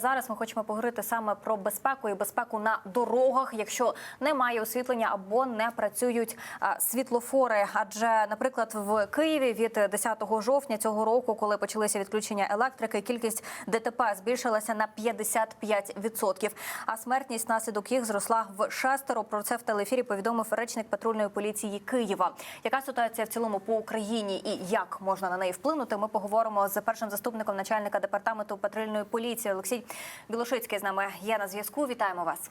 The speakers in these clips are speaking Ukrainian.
Зараз ми хочемо поговорити саме про безпеку і безпеку на дорогах, якщо немає освітлення або не працюють світлофори. Адже, наприклад, в Києві від 10 жовтня цього року, коли почалися відключення електрики, кількість ДТП збільшилася на 55%, а смертність наслідок їх зросла в шестеро. Про це в телеефірі повідомив речник патрульної поліції Києва. Яка ситуація в цілому по Україні і як можна на неї вплинути? Ми поговоримо з першим заступником начальника департаменту патрульної поліції Олексій Білошицький з нами є на зв'язку. Вітаємо вас.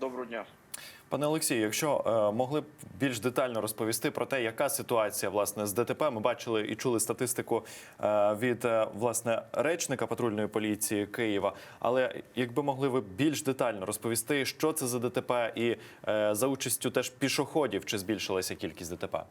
Доброго дня. Пане Олексію, якщо е, могли б більш детально розповісти про те, яка ситуація власне з ДТП, ми бачили і чули статистику е, від е, власне речника патрульної поліції Києва. Але якби могли ви більш детально розповісти, що це за ДТП, і е, за участю теж пішоходів, чи збільшилася кількість ДТП?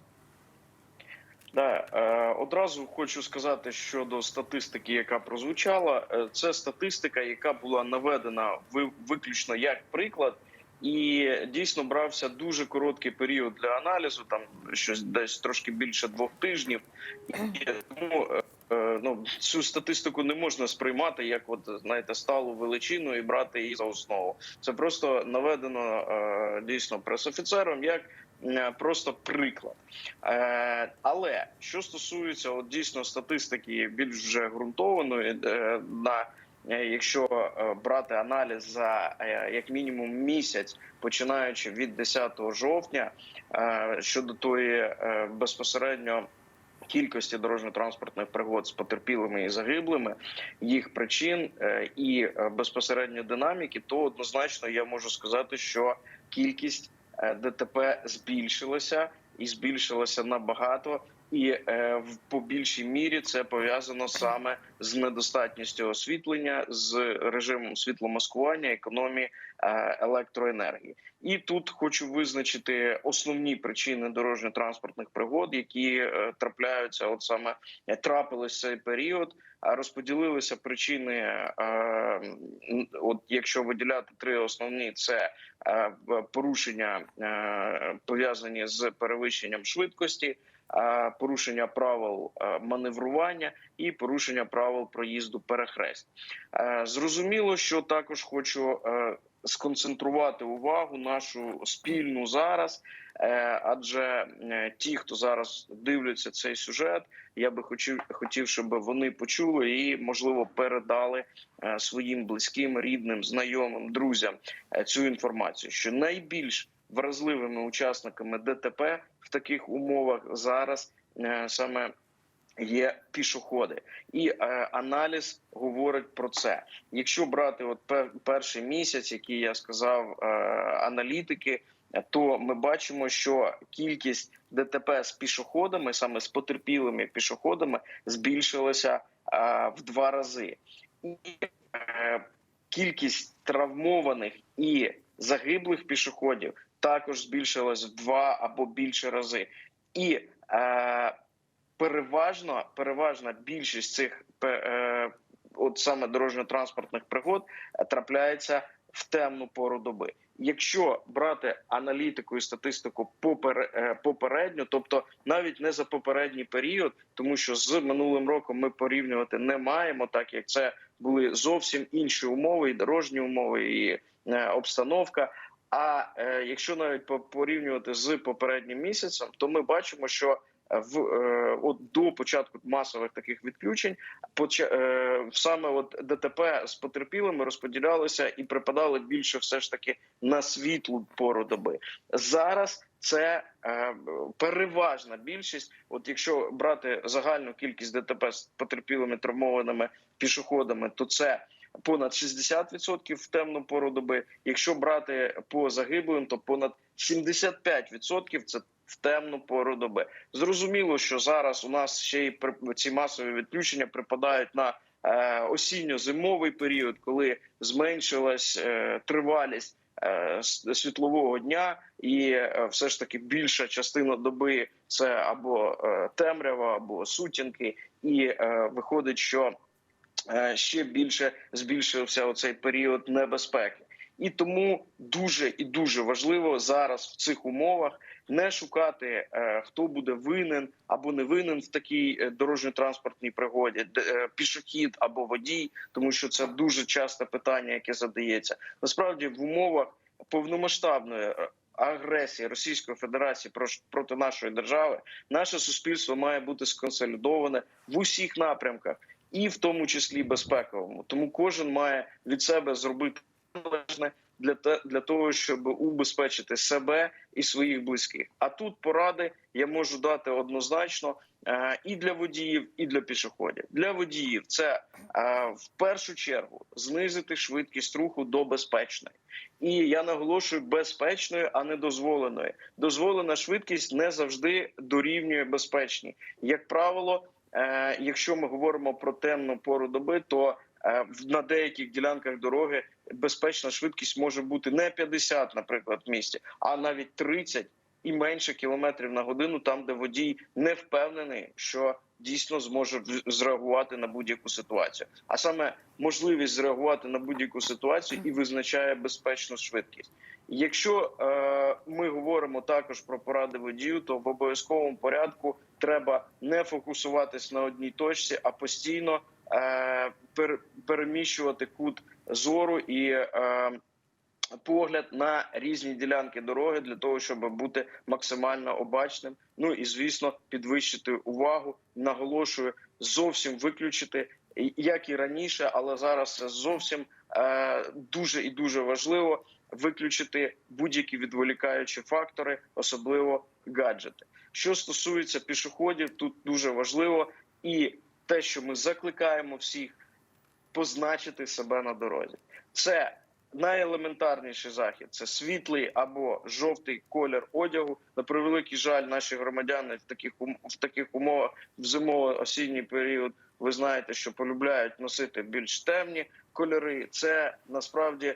Да, е, одразу хочу сказати щодо статистики, яка прозвучала. Е, Це статистика, яка була наведена ви- виключно як приклад, і дійсно брався дуже короткий період для аналізу, там щось десь трошки більше двох тижнів. І тому е, ну, цю статистику не можна сприймати як, от знаєте, сталу величину і брати її за основу. Це просто наведено дійсно пресофіцером як просто приклад. Е, але що стосується от, дійсно статистики більш вже ґрунтованої, е, на е, якщо е, брати аналіз за е, як мінімум місяць, починаючи від 10 жовтня, е, щодо тої е, безпосередньо. Кількості дорожньо-транспортних пригод з потерпілими і загиблими, їх причин е, і е, безпосередньо динаміки, то однозначно я можу сказати, що кількість е, ДТП збільшилося і збільшилося набагато. І е, в по більшій мірі це пов'язано саме з недостатністю освітлення, з режимом світломаскування, економії е, електроенергії. І тут хочу визначити основні причини дорожньо-транспортних пригод, які е, трапляються, от саме трапились цей період. А розподілилися причини. От якщо виділяти три основні, це порушення пов'язані з перевищенням швидкості. Порушення правил маневрування і порушення правил проїзду перехрест. Зрозуміло, що також хочу сконцентрувати увагу нашу спільну зараз, е, адже ті, хто зараз дивляться цей сюжет, я би хотів, хотів, щоб вони почули і можливо передали е, своїм близьким, рідним, знайомим, друзям е, цю інформацію, що найбільш вразливими учасниками ДТП в таких умовах зараз е, саме є пішоходи, і е, аналіз говорить про це. Якщо брати от пер, перший місяць, який я сказав, е, аналітики, то ми бачимо, що кількість ДТП з пішоходами, саме з потерпілими пішоходами, збільшилася е, в два рази. І е, кількість травмованих і загиблих пішоходів також збільшилась в два або більше рази. І е, переважно переважна більшість цих е, от саме дорожньо-транспортних пригод е, трапляється в темну пору доби. Якщо брати аналітику і статистику е, попередньо, тобто навіть не за попередній період, тому що з минулим роком ми порівнювати не маємо, так як це були зовсім інші умови, і дорожні умови, і е, обстановка. А е, якщо навіть по- порівнювати з попереднім місяцем, то ми бачимо, що в е, от до початку масових таких відключень поча, е, саме от ДТП з потерпілими розподілялися і припадали більше все ж таки на світлу пору доби. Зараз це е, переважна більшість. От якщо брати загальну кількість ДТП з потерпілими травмованими пішоходами, то це понад 60% в темну пору доби. Якщо брати по загиблим, то понад 75% це в темну пору доби. Зрозуміло, що зараз у нас ще й ці масові відключення припадають на е, осінньо-зимовий період, коли зменшилась е, тривалість е, світлового дня, і все ж таки більша частина доби це або темрява, або сутінки, і виходить, що ще більше збільшився оцей період небезпеки. І тому дуже і дуже важливо зараз в цих умовах не шукати, е, хто буде винен або не винен в такій е, дорожньо-транспортній пригоді, е, пішохід або водій, тому що це дуже часте питання, яке задається. Насправді в умовах повномасштабної е, агресії Російської Федерації проти нашої держави, наше суспільство має бути сконсолідоване в усіх напрямках, і в тому числі безпековому. Тому кожен має від себе зробити належне для те, для того, щоб убезпечити себе і своїх близьких. А тут поради я можу дати однозначно е, і для водіїв, і для пішоходів. Для водіїв це е, в першу чергу знизити швидкість руху до безпечної. І я наголошую безпечної, а не дозволеної. Дозволена швидкість не завжди дорівнює безпечній. Як правило, якщо ми говоримо про темну пору доби, то е, на деяких ділянках дороги безпечна швидкість може бути не 50, наприклад, в місті, а навіть 30 і менше кілометрів на годину, там де водій не впевнений, що дійсно зможе зреагувати на будь-яку ситуацію. А саме можливість зреагувати на будь-яку ситуацію і визначає безпечну швидкість. Якщо е, ми говоримо також про поради водію, то в обов'язковому порядку треба не фокусуватись на одній точці, а постійно е, пер, переміщувати кут зору і е, погляд на різні ділянки дороги для того, щоб бути максимально обачним. Ну і звісно, підвищити увагу. Наголошую, зовсім виключити як і раніше, але зараз зовсім е, дуже і дуже важливо виключити будь-які відволікаючі фактори, особливо гаджети. Що стосується пішоходів, тут дуже важливо і те, що ми закликаємо всіх позначити себе на дорозі. Це найелементарніший захід це світлий або жовтий колір одягу. На превеликий жаль, наші громадяни в таких в таких умовах в зимово-осінній період. Ви знаєте, що полюбляють носити більш темні кольори. Це насправді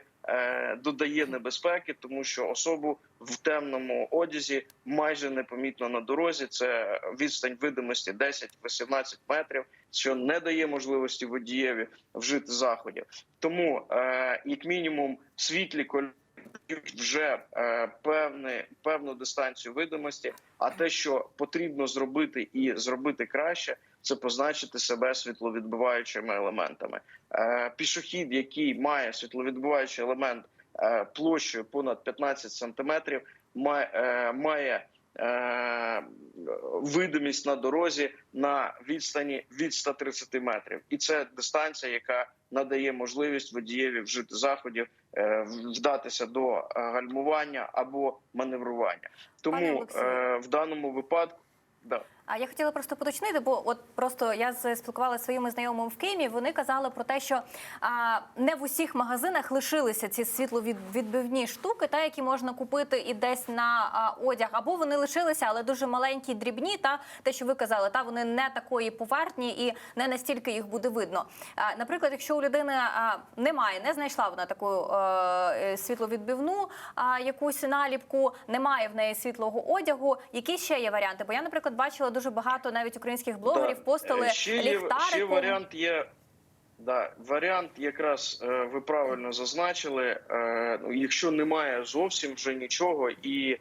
додає небезпеки, тому що особу в темному одязі майже непомітно на дорозі. Це відстань видимості 10-18 метрів, що не дає можливості водієві вжити заходів. Тому, е, як мінімум, світлі кольори вже е, певне, певну дистанцію видимості. А те, що потрібно зробити і зробити краще, це позначити себе світловідбиваючими елементами. Е, пішохід, який має світловідбиваючий елемент е, площею понад 15 сантиметрів, має, е, має видимість на дорозі на відстані від 130 метрів, і це дистанція, яка надає можливість водієві вжити заходів, е, вдатися до е, гальмування або маневрування. Тому е, в даному випадку да. А я хотіла просто поточнити, бо от просто я спілкувалася своїми знайомими в Києві. Вони казали про те, що а, не в усіх магазинах лишилися ці світловідбивні штуки, та які можна купити і десь на а, одяг, або вони лишилися, але дуже маленькі, дрібні. Та те, що ви казали, та вони не такої поверхні і не настільки їх буде видно. А, наприклад, якщо у людини а, немає, не знайшла вона таку е, світловідбивну а, якусь наліпку, немає в неї світлого одягу. Які ще є варіанти? Бо я, наприклад, бачила дуже багато навіть українських блогерів Да. постили Е, ще є, ліхтариком. ще варіант є. Да, варіант якраз е, ви правильно зазначили. Е, ну, якщо немає зовсім вже нічого, і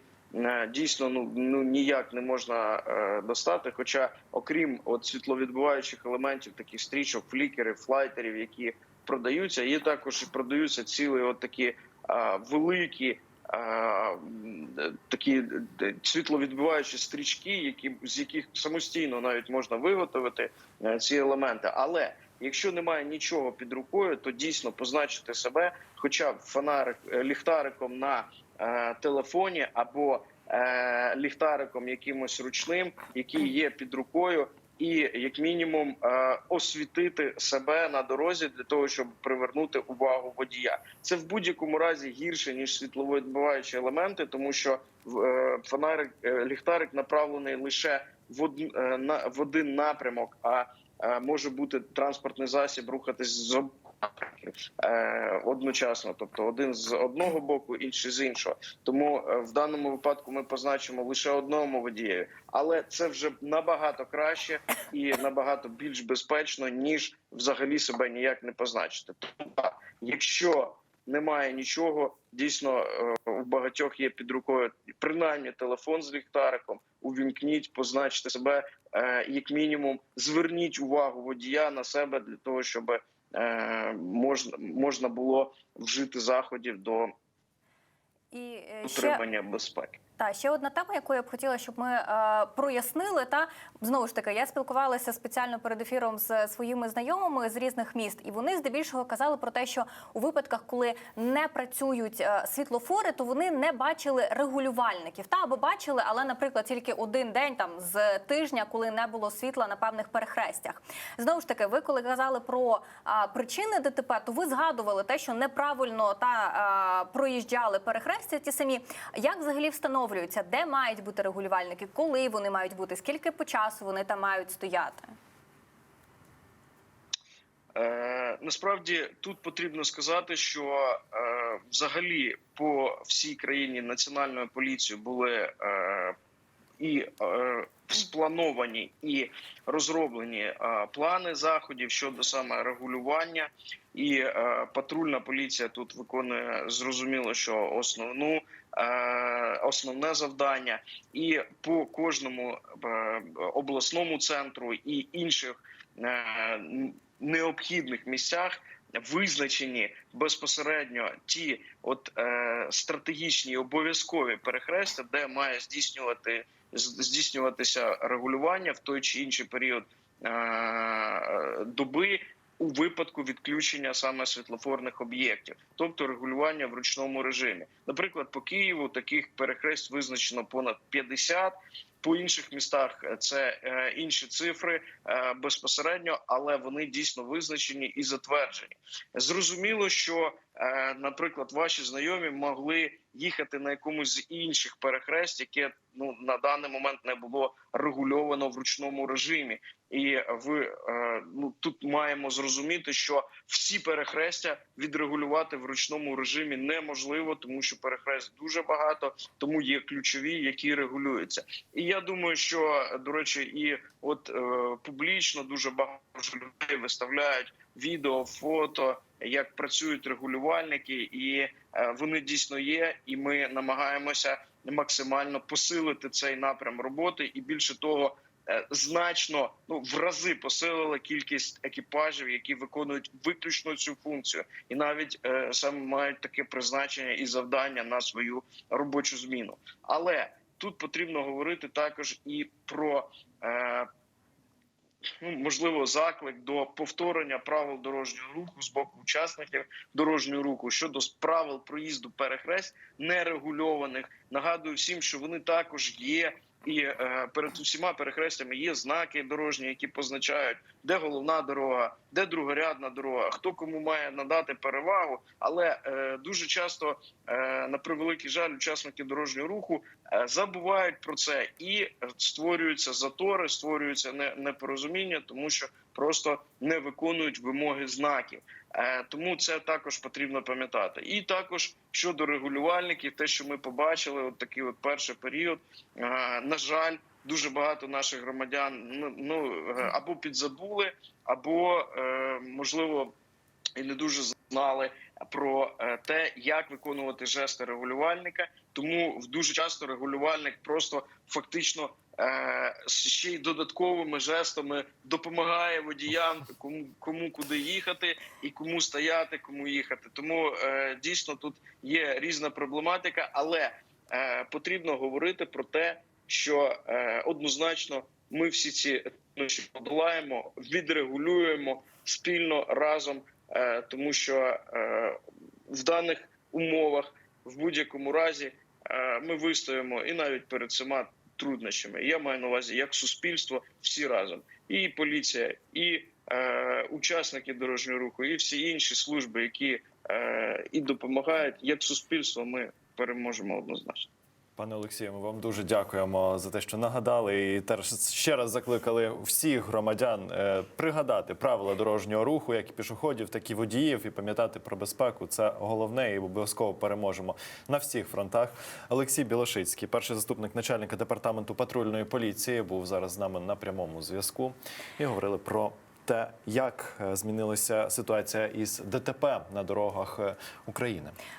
дійсно ну, ну ніяк не можна достати. Хоча, окрім от світловідбиваючих елементів, таких стрічок, флікерів, флайтерів, які продаються, є також і продаються цілі от такі великі. Е, Такі е, світловідбиваючі стрічки, які з яких самостійно навіть можна виготовити е, ці елементи. Але якщо немає нічого під рукою, то дійсно позначити себе, хоча б фонарик ліхтариком на телефоні або ліхтариком якимось ручним, який є під рукою. І як мінімум е, освітити себе на дорозі для того, щоб привернути увагу водія. Це в будь-якому разі гірше ніж світловідбиваючі елементи, тому що е, фонарик е, ліхтарик направлений лише в один напрямок, а може бути транспортний засіб рухатись з одночасно, тобто один з одного боку, інший з іншого. Тому е, в даному випадку ми позначимо лише одному водієві, але це вже набагато краще і набагато більш безпечно, ніж взагалі себе ніяк не позначити. Тому якщо немає нічого. Дійсно, е, у багатьох є під рукою принаймні телефон з ліхтариком. Увімкніть, позначте себе е, як мінімум. Зверніть увагу водія на себе для того, щоб е, можна можна було вжити заходів до І е, ще утримання безпеки. Та ще одна тема, яку я б хотіла, щоб ми е, прояснили. Та знову ж таки, я спілкувалася спеціально перед ефіром з своїми знайомими з різних міст, і вони здебільшого казали про те, що у випадках, коли не працюють е, світлофори, то вони не бачили регулювальників. Та або бачили, але, наприклад, тільки один день там з тижня, коли не було світла на певних перехрестях. Знову ж таки, ви коли казали про а, причини ДТП, то ви згадували те, що неправильно та а, проїжджали перехрестя. Ті самі як взагалі встановлюється, де мають бути регулювальники, коли вони мають бути, скільки по часу вони там мають стояти. Е, насправді тут потрібно сказати, що е, взагалі по всій країні національною поліцією були е, і е, сплановані і розроблені е, плани заходів щодо саме регулювання, і е, патрульна поліція тут виконує зрозуміло, що основну. е, Основне завдання, і по кожному е, обласному центру і інших е, необхідних місцях визначені безпосередньо ті от е, стратегічні обов'язкові перехрестя, де має здійснювати здійснюватися регулювання в той чи інший період е, доби. У випадку відключення саме світлофорних об'єктів, тобто регулювання в ручному режимі, наприклад, по Києву таких перехрест визначено понад 50, по інших містах це е, інші цифри е, безпосередньо, але вони дійсно визначені і затверджені. Зрозуміло, що, е, наприклад, ваші знайомі могли їхати на якомусь з інших перехрест, яке ну на даний момент не було регульовано в ручному режимі. І ви е, ну тут маємо зрозуміти, що всі перехрестя відрегулювати в ручному режимі неможливо, тому що перехрест дуже багато, тому є ключові, які регулюються. І я думаю, що до речі, і от е, публічно дуже багато людей виставляють відео, фото, як працюють регулювальники, і е, вони дійсно є. І ми намагаємося максимально посилити цей напрям роботи, і більше того. е, Значно ну в рази посилили кількість екіпажів, які виконують виключно цю функцію, і навіть е, саме мають таке призначення і завдання на свою робочу зміну. Але тут потрібно говорити також і про е, ну, можливо заклик до повторення правил дорожнього руху з боку учасників дорожнього руху щодо правил проїзду перехрест нерегульованих. Нагадую всім, що вони також є. І е, перед усіма перехрестями є знаки дорожні, які позначають, де головна дорога, де другорядна дорога, хто кому має надати перевагу. Але е, дуже часто, е, на превеликий жаль, учасники дорожнього руху е, забувають про це і створюються затори, створюються не- непорозуміння, тому що просто не виконують вимоги знаків. Е, Тому це також потрібно пам'ятати. І також щодо регулювальників, те, що ми побачили, от такий от перший період. е, На жаль, дуже багато наших громадян ну, ну е, або підзабули, або можливо і не дуже знали про те, як виконувати жести регулювальника. Тому дуже часто регулювальник просто фактично ще й додатковими жестами допомагає водіям, кому кому куди їхати і кому стояти, кому їхати. Тому е, дійсно тут є різна проблематика, але е, потрібно говорити про те, що е, однозначно ми всі ці подолаємо, відрегулюємо спільно разом, е, тому що е, в даних умовах в будь-якому разі е, ми вистоїмо і навіть перед цими труднощами. Я маю на увазі як суспільство, всі разом, і поліція, і е, учасники дорожнього руху, і всі інші служби, які е, і допомагають, як суспільство, ми переможемо однозначно. Пане Олексію, ми вам дуже дякуємо за те, що нагадали і теж ще раз закликали всіх громадян е, пригадати правила дорожнього руху, як і пішоходів, так і водіїв, і пам'ятати про безпеку. Це головне, і обов'язково переможемо на всіх фронтах. Олексій Білошицький, перший заступник начальника департаменту патрульної поліції, був зараз з нами на прямому зв'язку і говорили про те, як е, змінилася ситуація із ДТП на дорогах е, України.